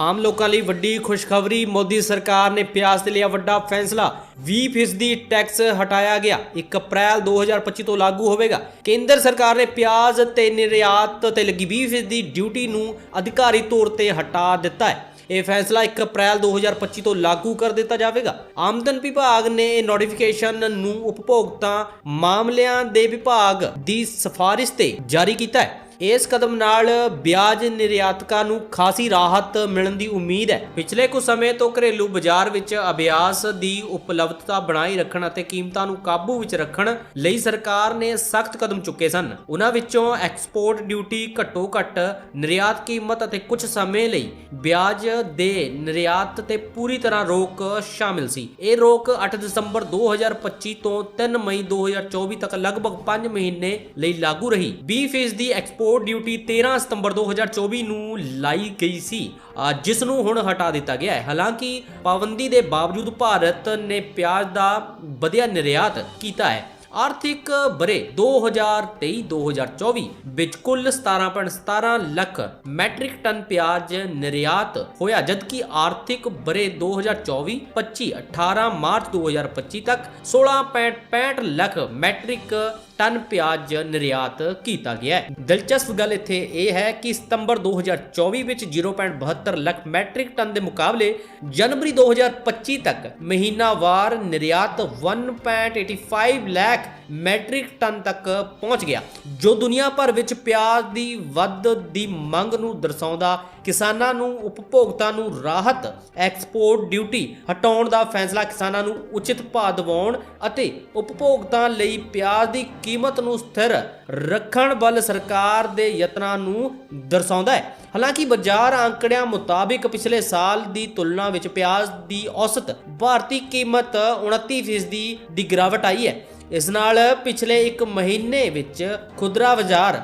ਆਮ ਲੋਕਾਂ ਲਈ ਵੱਡੀ ਖੁਸ਼ਖਬਰੀ, ਮੋਦੀ ਸਰਕਾਰ ਨੇ ਪਿਆਜ਼ ਤੇ ਲਿਆ ਵੱਡਾ ਫੈਸਲਾ। 20% ਟੈਕਸ ਹਟਾਇਆ ਗਿਆ। 1 ਅਪ੍ਰੈਲ 2025 ਤੋਂ ਲਾਗੂ ਹੋਵੇਗਾ। ਕੇਂਦਰ ਸਰਕਾਰ ਨੇ ਪਿਆਜ਼ ਤੇ ਨਿਰਯਾਤ ਤੇ ਲੱਗੀ 20% ਡਿਊਟੀ ਨੂੰ ਅਧਿਕਾਰੀ ਤੌਰ ਤੇ ਹਟਾ ਦਿੱਤਾ ਹੈ। ਇਹ ਫੈਸਲਾ 1 ਅਪ੍ਰੈਲ 2025 ਤੋਂ ਲਾਗੂ ਕਰ ਦਿੱਤਾ ਜਾਵੇਗਾ। ਆਮਦਨ ਵਿਭਾਗ ਨੇ ਇਹ ਨੋਟੀਫਿਕੇਸ਼ਨ ਨੂੰ ਉਪਭੋਗਤਾ ਮਾਮਲਿਆਂ ਦੇ ਵਿਭਾਗ ਦੀ ਸਿਫਾਰਿਸ਼ ਤੇ ਜਾਰੀ ਕੀਤਾ ਹੈ। ਇਸ ਕਦਮ ਨਾਲ ਵਿਆਜ ਨਿਰਯਾਤਕਾਂ ਨੂੰ ਖਾਸੀ ਰਾਹਤ ਮਿਲਣ ਦੀ ਉਮੀਦ ਹੈ। ਪਿਛਲੇ ਕੁਝ ਸਮੇਂ ਤੋਂ ਘਰੇਲੂ ਬਾਜ਼ਾਰ ਵਿੱਚ ਅਭਿਆਸ ਦੀ ਉਪਲਬਧਤਾ ਬਣਾਈ ਰੱਖਣ ਅਤੇ ਕੀਮਤਾਂ ਨੂੰ ਕਾਬੂ ਵਿੱਚ ਰੱਖਣ ਲਈ ਸਰਕਾਰ ਨੇ ਸਖਤ ਕਦਮ ਚੁੱਕੇ ਸਨ। ਉਹਨਾਂ ਵਿੱਚੋਂ ਐਕਸਪੋਰਟ ਡਿਊਟੀ ਘੱਟੋ ਘੱਟ ਨਿਰਯਾਤ ਕੀਮਤ ਅਤੇ ਕੁਝ ਸਮੇਂ ਲਈ ਵਿਆਜ ਦੇ ਨਿਰਯਾਤ ਤੇ ਪੂਰੀ ਤਰ੍ਹਾਂ ਰੋਕ ਸ਼ਾਮਿਲ ਸੀ। ਇਹ ਰੋਕ 8 ਦਸੰਬਰ 2025 ਤੋਂ 3 ਮਈ 2024 ਤੱਕ ਲਗਭਗ 5 ਮਹੀਨੇ ਲਈ ਲਾਗੂ ਰਹੀ। 20% ਦੀ ਐਕਸਪੋਰਟ ਡਿਊਟੀ 13 ਸਤੰਬਰ 2024 ਨੂੰ ਲਾਈ ਗਈ ਸੀ। ਅ, ਜਿਸ ਨੂੰ ਹੁਣ ਹਟਾ ਦਿੱਤਾ ਗਿਆ ਹੈ। ਹਾਲਾਂਕਿ ਪਾਬੰਦੀ ਦੇ ਬਾਵਜੂਦ ਭਾਰਤ ਨੇ ਪਿਆਜ਼ ਦਾ ਵਧਿਆ ਨਿਰਯਾਤ ਕੀਤਾ ਹੈ। ਆਰਥਿਕ ਬਰੇ 2023-2024 ਵਿੱਚ ਕੁੱਲ 17.17 ਲੱਖ ਮੈਟ੍ਰਿਕ ਟਨ ਪਿਆਜ਼ ਨਿਰਯਾਤ ਹੋਇਆ ਜਦਕਿ ਆਰਥਿਕ ਬਰੇ 2024-25 18 ਮਾਰਚ 2025 ਤੱਕ 16.65 ਲੱਖ ਮੈਟ੍ਰਿਕ ਟਨ ਪਿਆਜ਼ ਨਿਰਯਾਤ ਕੀਤਾ ਗਿਆ ਹੈ। ਦਿਲਚਸਪ ਗੱਲ ਇੱਥੇ ਇਹ ਹੈ ਕਿ ਸਤੰਬਰ 2024 ਵਿੱਚ 0.72 ਲੱਖ ਮੈਟ੍ਰਿਕ ਟਨ ਦੇ ਮੁਕਾਬਲੇ ਜਨਵਰੀ 2025 ਤੱਕ ਮਹੀਨਾਵਾਰ ਨਿਰਯਾਤ 1.85 ਲੱਖ ਮੈਟ੍ਰਿਕ ਟਨ ਤੱਕ ਪਹੁੰਚ ਗਿਆ, ਜੋ ਦੁਨੀਆ ਭਰ ਵਿੱਚ ਪਿਆਜ਼ ਦੀ ਵੱਧ ਦੀ ਮੰਗ ਨੂੰ ਦਰਸਾਉਂਦਾ, ਕਿਸਾਨਾਂ ਨੂੰ, ਉਪਭੋਗਤਾ ਨੂੰ ਰਾਹਤ ਐਕਸਪੋਰਟ ਡਿਊਟੀ ਹਟਾਉਣ ਦਾ ਫੈਸਲਾ ਕਿਸਾਨਾਂ ਨੂੰ ਉਚਿਤ ਭਾਅ ਦਿਵਾਉਣ ਅਤੇ ਉਪਭੋਗਤਾ ਲਈ ਪਿਆਜ਼ ਦੀ ਕੀਮਤ ਨੂੰ ਸਥਿਰ ਰੱਖਣ ਵੱਲ ਸਰਕਾਰ ਦੇ ਯਤਨਾਂ ਨੂੰ ਦਰਸਾਉਂਦਾ ਹੈ। ਹਾਲਾਂਕਿ ਬਾਜ਼ਾਰ ਅੰਕੜਿਆਂ ਮੁਤਾਬਿਕ ਪਿਛਲੇ ਸਾਲ ਦੀ ਤੁਲਨਾ ਵਿੱਚ ਪਿਆਜ਼ ਦੀ ਔਸਤ, ਭਾਰਤੀ ਕੀਮਤ 29% ਦੀ ਗਿਰਾਵਟ ਆਈ ਹੈ। ਇਸ ਨਾਲ ਪਿਛਲੇ 1 ਮਹੀਨੇ ਵਿੱਚ ਖੁਦਰਾ ਬਾਜ਼ਾਰ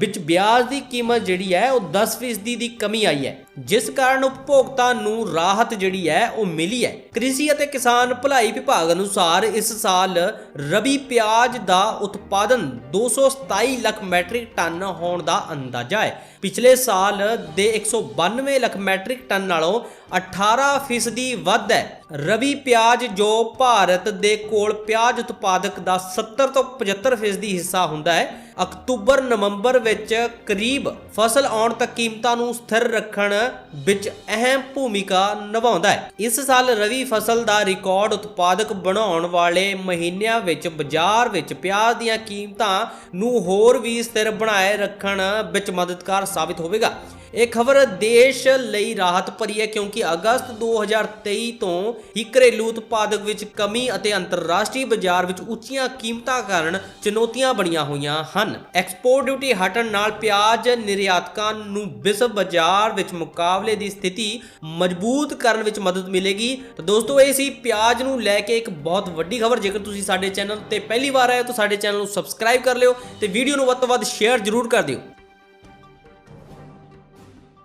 ਵਿੱਚ ਵਿਆਜ ਦੀ ਕੀਮਤ ਜਿਹੜੀ ਹੈ ਉਹ 10% ਦੀ ਕਮੀ ਆਈ ਹੈ। ਜਿਸ ਕਾਰਨ ਉਪਭੋਗਤਾ ਨੂੰ ਰਾਹਤ ਜਿਹੜੀ ਹੈ ਉਹ ਮਿਲੀ ਹੈ। ਕ੍ਰਿਸ਼ੀ ਅਤੇ ਕਿਸਾਨ ਭਲਾਈ ਵਿਭਾਗ ਅਨੁਸਾਰ ਇਸ ਸਾਲ ਰਬੀ ਪਿਆਜ਼ ਦਾ ਉਤਪਾਦਨ 227 ਲੱਖ ਮੈਟ੍ਰਿਕ ਟਨ ਹੋਣ ਦਾ ਅੰਦਾਜ਼ਾ ਹੈ। ਪਿਛਲੇ ਸਾਲ ਦੇ 192 ਲੱਖ ਮੈਟ੍ਰਿਕ ਟਨ ਨਾਲੋਂ 18% ਵੱਧ ਹੈ। ਰਵੀ ਪਿਆਜ਼ ਜੋ ਭਾਰਤ ਦੇ ਕੋਲ ਪਿਆਜ਼ ਉਤਪਾਦਕ ਦਾ 70 ਤੋਂ 75% ਹਿੱਸਾ ਹੁੰਦਾ ਹੈ ਅਕਤੂਬਰ, ਨਵੰਬਰ ਵਿੱਚ ਕਰੀਬ ਫਸਲ ਆਉਣ ਤੱਕ ਕੀਮਤਾਂ ਨੂੰ ਸਥਿਰ ਰੱਖਣ ਵਿੱਚ ਅਹਿਮ ਭੂਮਿਕਾ ਨਿਭਾਉਂਦਾ ਹੈ। ਇਸ ਸਾਲ ਰਵੀ ਫਸਲ ਦਾ ਰਿਕਾਰਡ ਉਤਪਾਦਕ ਬਣਾਉਣ ਵਾਲੇ ਮਹੀਨਿਆਂ ਵਿੱਚ ਬਾਜ਼ਾਰ ਵਿੱਚ ਪਿਆਜ਼ ਦੀਆਂ ਕੀਮਤਾਂ ਨੂੰ ਹੋਰ ਵੀ ਸਥਿਰ ਬਣਾਏ ਰੱਖਣ ਵਿੱਚ ਮਦਦਗਾਰ ਸਾਬਿਤ ਹੋਵੇਗਾ। ਇਹ ਖਬਰ ਦੇਸ਼ ਲਈ ਰਾਹਤ ਭਰੀ ਹੈ ਕਿਉਂਕਿ ਅਗਸਤ 2023 ਤੋਂ ਹੀ ਘਰੇਲੂ ਉਤਪਾਦਕ ਵਿੱਚ ਕਮੀ ਅਤੇ ਅੰਤਰਰਾਸ਼ਟਰੀ ਬਾਜ਼ਾਰ ਵਿੱਚ ਉੱਚੀਆਂ ਕੀਮਤਾਂ ਕਾਰਨ ਚੁਣੌਤੀਆਂ ਬਣੀਆਂ ਹੋਈਆਂ ਹਨ। ਐਕਸਪੋਰਟ ਡਿਊਟੀ ਹਟਣ ਨਾਲ ਪਿਆਜ਼ ਨਿਰਯਾਤਕਾਂ ਨੂੰ ਵਿਸ਼ਵ ਬਾਜ਼ਾਰ ਵਿੱਚ ਮੁਕਾਬਲੇ ਦੀ ਸਥਿਤੀ ਮਜ਼ਬੂਤ ਕਰਨ ਵਿੱਚ ਮਦਦ ਮਿਲੇਗੀ। ਤਾਂ ਦੋਸਤੋ, ਇਹ ਸੀ ਪਿਆਜ਼ ਨੂੰ ਲੈ ਕੇ ਇੱਕ ਬਹੁਤ ਵੱਡੀ ਖਬਰ। ਜੇਕਰ ਤੁਸੀਂ ਸਾਡੇ ਚੈਨਲ ਤੇ ਪਹਿਲੀ ਵਾਰ ਆਏ ਹੋ ਤਾਂ ਸਾਡੇ ਚੈਨਲ ਨੂੰ ਸਬਸਕ੍ਰਾਈਬ ਕਰ ਲਿਓ ਤੇ ਵੀਡੀਓ ਨੂੰ ਵੱਧ ਤੋਂ ਵੱਧ ਸ਼ੇਅਰ ਜ਼ਰੂਰ ਕਰ ਦਿਓ।